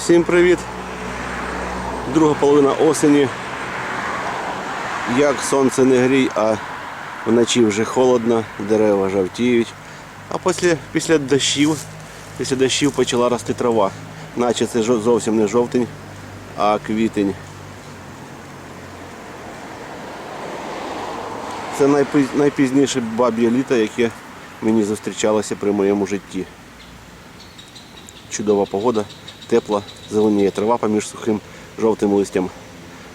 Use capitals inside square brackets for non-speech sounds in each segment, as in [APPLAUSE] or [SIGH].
Всім привіт! Друга половина осені. Як сонце не грій, а вночі вже холодно, дерева жовтіють. А після, після дощів, після дощів почала рости трава. Наче це зовсім не жовтень, а квітень. Це найпізніше баб'є літо, яке мені зустрічалося при моєму житті. Чудова погода, тепла, зеленіє трава поміж сухим жовтим листям.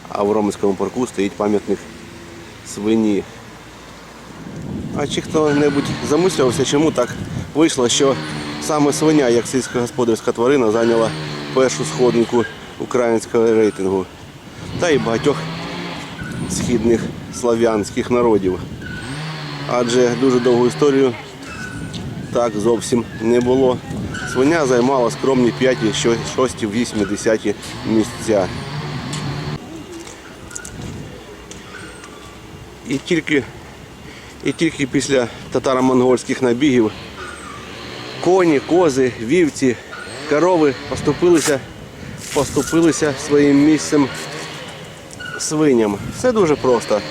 А в Романському парку стоїть пам'ятник свині. А чи хто-небудь замислювався, чому так вийшло, що саме свиня, як сільськогосподарська тварина, зайняла першу сходинку українського рейтингу та й багатьох східних слав'янських народів. Адже дуже довгу історію так зовсім не було. Свиня займала скромні 5, 6, 8, 10 місця. І тільки, і тільки після татаро-монгольських набігів коні, кози, вівці, корови поступилися, поступилися своїм місцем свиням. Все дуже просто.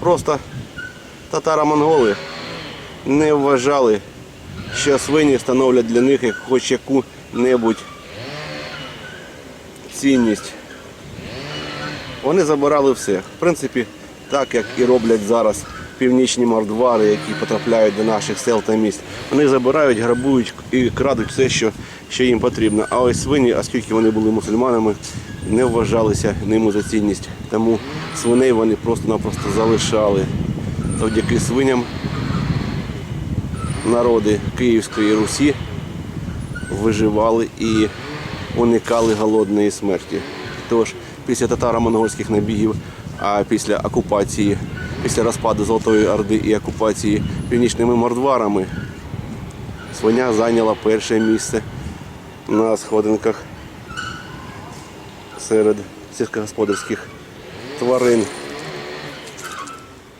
Просто татаро-монголи не вважали, що свині становлять для них хоч яку-небудь цінність. Вони забирали все. В принципі, так як і роблять зараз північні мордвари, які потрапляють до наших сел та міст. Вони забирають, грабують і крадуть все, що, що їм потрібно. А ось свині, оскільки вони були мусульманами, не вважалися ними за цінність. Тому свиней вони просто-напросто залишали. Завдяки свиням народи Київської Русі виживали і уникали голодної смерті. Тож після татаро-монгольських набігів, а після окупації, після розпаду Золотої Орди і окупації північними мордварами, свиня зайняла перше місце на сходинках серед сільськогосподарських тварин.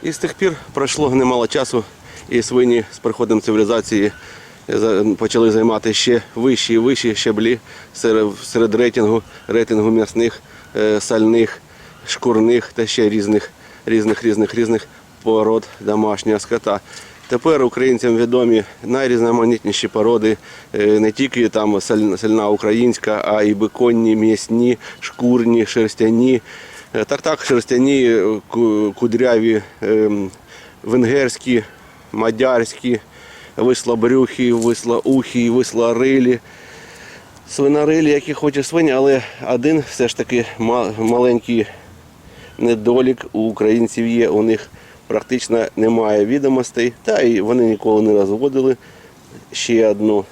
І з тих пір пройшло немало часу, і свині з приходом цивілізації почали займати ще вищі і вищі щаблі серед, рейтингу, рейтингу м'ясних, е, сальних, шкурних та ще різних, різних, різних, різних пород домашнього скота. Тепер українцям відомі найрізноманітніші породи, е, не тільки там сальна українська, а й беконні, м'ясні, шкурні, шерстяні. Е, Так, так, шерстяні, е, кудряві, ем, венгерські, мадярські, вислобрюхі, вислоухі, вислорилі. Свинорилі, які хоче свині, але один все ж таки маленький недолік у українців є. У них практично немає відомостей, та й вони ніколи не розводили ще одну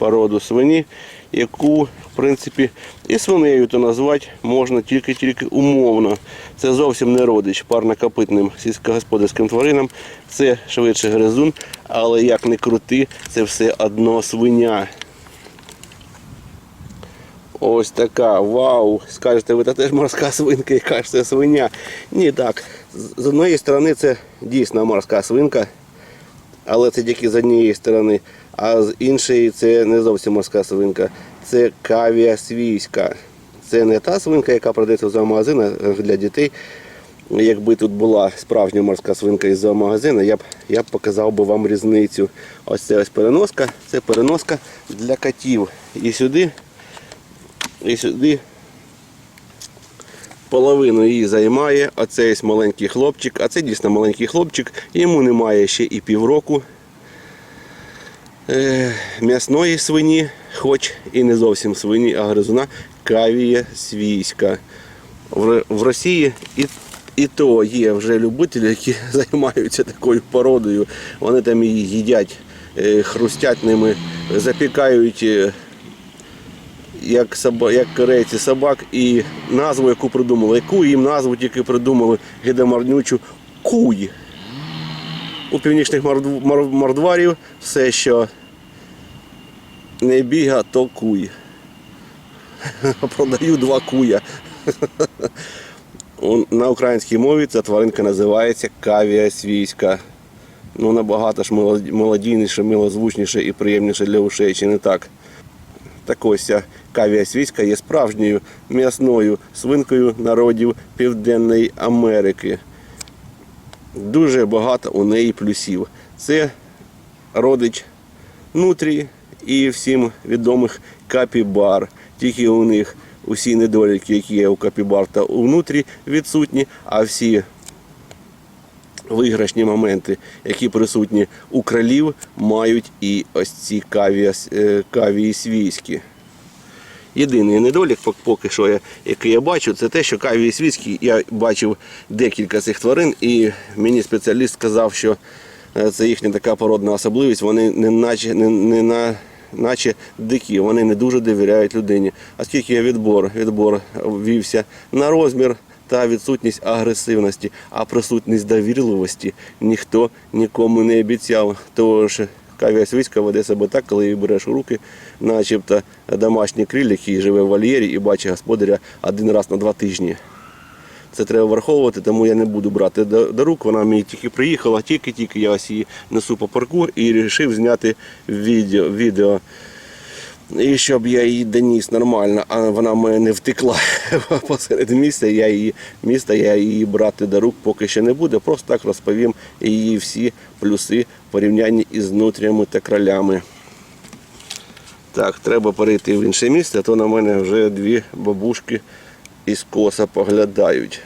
породу свині, яку, в принципі, і свинею то назвати можна тільки-тільки умовно. Це зовсім не родич парнокопитним сільськогосподарським тваринам. Це швидше гризун, але як не крути, це все одно свиня. Ось така, вау! Скажете, ви та теж морська свинка, яка ж це свиня. Ні, так. З однієї сторони це дійсно морська свинка, але це тільки з однієї сторони. А з іншої це не зовсім морська свинка. Це кавія свійська. Це не та свинка, яка продається в зоомагазинах для дітей. Якби тут була справжня морська свинка із зоомагазину, я б, я б показав би вам різницю. Ось це ось переноска, це переноска для котів. І сюди і сюди половину її займає оцей ось маленький хлопчик, а це дійсно маленький хлопчик, йому немає ще і півроку. Е, М'ясної свині, хоч і не зовсім свині, а гризуна кавія свійська. В, Росії і, і то є вже любителі, які [LAUGHS] займаються такою породою. Вони там її їдять, е, хрустять ними, запікають. е, як, соба, як корейці собак, і назву, яку придумали. Яку їм назву тільки придумали гидомарнючу куй. У північних мордварів все, що не біга, то куй. [LAUGHS] Продаю два куя. [LAUGHS] На українській мові ця тваринка називається кавія свійська. Ну, набагато ж мелоді- мелодійніше, милозвучніше і приємніше для ушей, чи не так? Так ось кавія свійська є справжньою м'ясною свинкою народів Південної Америки. Дуже багато у неї плюсів. Це родич нутрії і всім відомих капібар. Тільки у них усі недоліки, які є у капібар та у нутрі, відсутні, а всі виграшні моменти, які присутні у кролів, мають і ось ці каві, е, кавії свійські. Єдиний недолік, поки що, я, який я бачу, це те, що кавії свійські, я бачив декілька цих тварин, і мені спеціаліст сказав, що е, це їхня така породна особливість, вони не наче, не, не на, наче дикі, вони не дуже довіряють людині. Оскільки відбор, відбор вівся на розмір та відсутність агресивності, а присутність довірливості ніхто нікому не обіцяв. Тож Кавія виська веде себе так, коли її береш у руки, начебто домашній криль, який живе в вольєрі і бачить господаря один раз на два тижні. Це треба враховувати, тому я не буду брати до рук. Вона мені тільки приїхала, тільки-тільки я ось її несу по парку і вирішив зняти відео. відео. І щоб я її доніс нормально, а вона мене не втекла [LAUGHS] посеред міста, я її міста, я її брати до рук поки що не буду. Просто так розповім її всі плюси в порівнянні із нутрями та кролями. Так, треба перейти в інше місце, а то на мене вже дві бабушки із коса поглядають.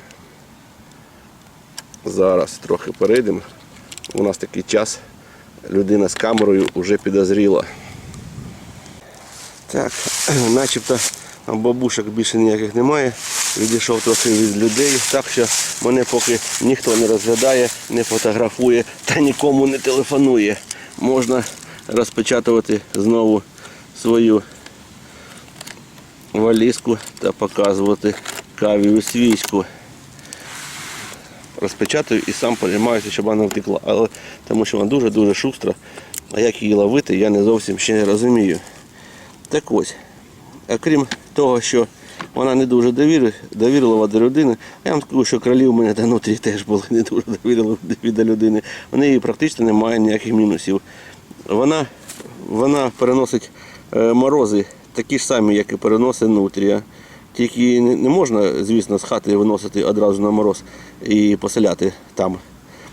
Зараз трохи перейдемо. У нас такий час. Людина з камерою вже підозріла. Так, [CLEARS THROAT] начебто бабушок більше ніяких немає. Відійшов трохи від людей, так що мене поки ніхто не розглядає, не фотографує та нікому не телефонує. Можна розпечатувати знову свою валізку та показувати кавію свійську. Розпечатаю і сам переймаюся, щоб вона втекла. Але тому що вона дуже-дуже шустра. А як її ловити, я не зовсім ще не розумію. Так ось, окрім того, що вона не дуже довір- довірлива до людини, я вам скажу, що кролі у мене та нутрі теж були не дуже довірливі до людини. У неї практично немає ніяких мінусів. Вона, вона переносить е, морози такі ж самі, як і переносить нутрія. Тільки не можна, звісно, з хати виносити одразу на мороз і поселяти там.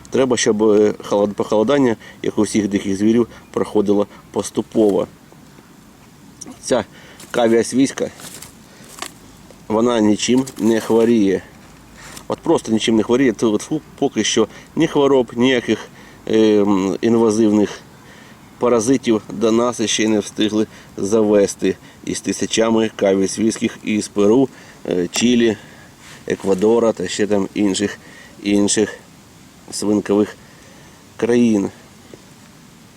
Треба, щоб е, холод- похолодання, як у всіх диких звірів, проходило поступово ця кавія свійська, вона нічим не хворіє. От просто нічим не хворіє. Тут фу, поки що ні хвороб, ніяких е, інвазивних паразитів до нас ще не встигли завести із тисячами каві свійських із Перу, е, Чилі, Еквадора та ще там інших, інших свинкових країн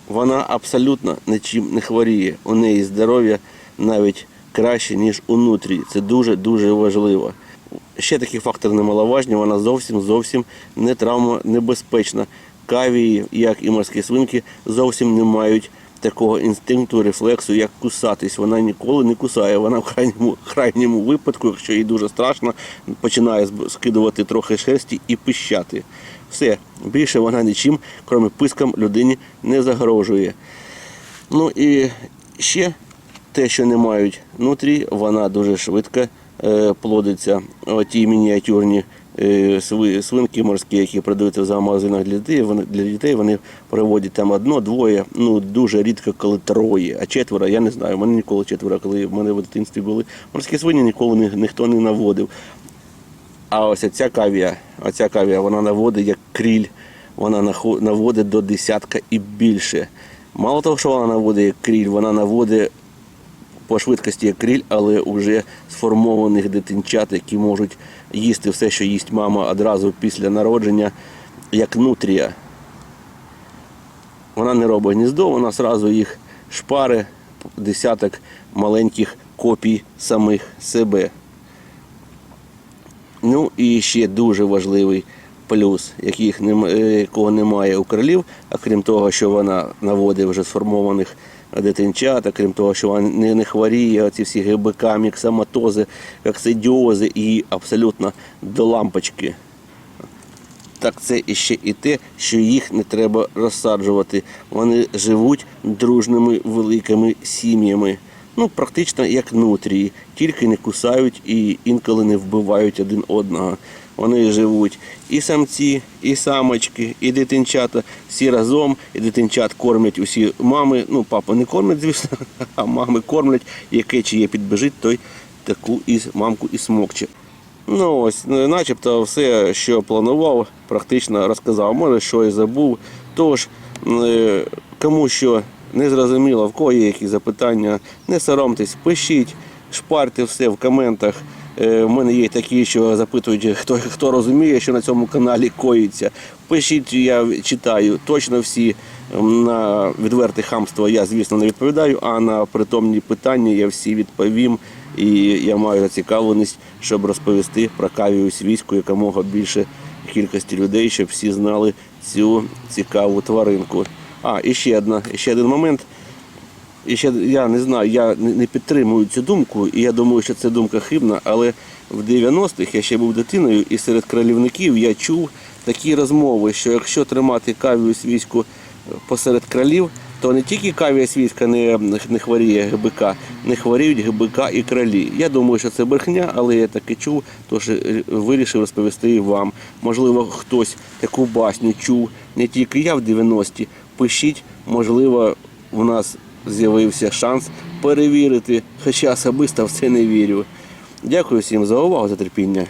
вона абсолютно нічим не хворіє. У неї здоров'я навіть краще, ніж у нутрії. Це дуже-дуже важливо. Ще такий фактор немаловажний, вона зовсім зовсім не травмонебезпечна. Кавії, як і морські свинки, зовсім не мають такого інстинкту, рефлексу, як кусатись. Вона ніколи не кусає. Вона в крайньому, [LAUGHS] крайньому випадку, якщо їй дуже страшно, починає скидувати трохи шерсті і пищати. Все, більше вона нічим, крім писком, людині не загрожує. Ну і ще те, що не мають внутрі, вона дуже швидко е, плодиться. Ті мініатюрні е, свинки морські, які продаються в зоомагазинах для дітей, вони, для дітей, вони приводять там одно, двоє, ну дуже рідко, коли троє, а четверо, я не знаю. У мене ніколи четверо, коли в мене в дитинстві були. Морські свині ніколи ні, ніхто не наводив. А ось ця кавія, оця кавія, вона наводить як кріль, вона наводить до десятка і більше. Мало того, що вона наводить як кріль, вона наводить по швидкості як кріль, але вже сформованих дитинчат, які можуть їсти все, що їсть мама одразу після народження, як нутрія. Вона не робить гніздо, вона одразу їх шпари, десяток маленьких копій самих себе. Ну і ще дуже важливий плюс, яких е, якого немає у кролів, а крім того, що вона наводить вже сформованих дитинчат, а крім того, що вона не, не хворіє, оці всі ГБК, міксоматози, коксидіози і абсолютно до лампочки. Так це іще і те, що їх не треба розсаджувати. Вони живуть дружними великими сім'ями. ну, практично як нутрії, тільки не кусають і інколи не вбивають один одного. Вони живуть і самці, і самочки, і дитинчата всі разом, і дитинчат кормлять усі мами. Ну, папа не кормить, звісно, [LAUGHS] а мами кормлять, яке чиє підбежить, той таку і мамку і смокче. Ну ось, ну, начебто все, що планував, практично розказав. Може, що і забув. Тож, е, кому що не зрозуміло, в кого є якісь запитання, не соромтесь, пишіть, шпарте все в коментах. Е, У мене є такі, що запитують, хто, хто розуміє, що на цьому каналі коїться. Пишіть, я читаю. Точно всі на відверте хамство я, звісно, не відповідаю, а на притомні питання я всі відповім. І я маю зацікавленість, щоб розповісти про кавію свійську якомога більше кількості людей, щоб всі знали цю цікаву тваринку. А, і ще одна, ще один момент. І ще я не знаю, я не підтримую цю думку, і я думаю, що це думка хибна, але в 90-х я ще був дитиною, і серед кралівників я чув такі розмови, що якщо тримати кавію свійську посеред кралів, то не тільки кавія свійська не, не хворіє ГБК, не хворіють ГБК і кралі. Я думаю, що це брехня, але я таки чув, тож е, вирішив розповісти і вам. Можливо, хтось таку басню чув, не тільки я в 90-ті. Пишіть, можливо, у нас з'явився шанс перевірити, хоча особисто в це не вірю. Дякую всім за увагу, за терпіння.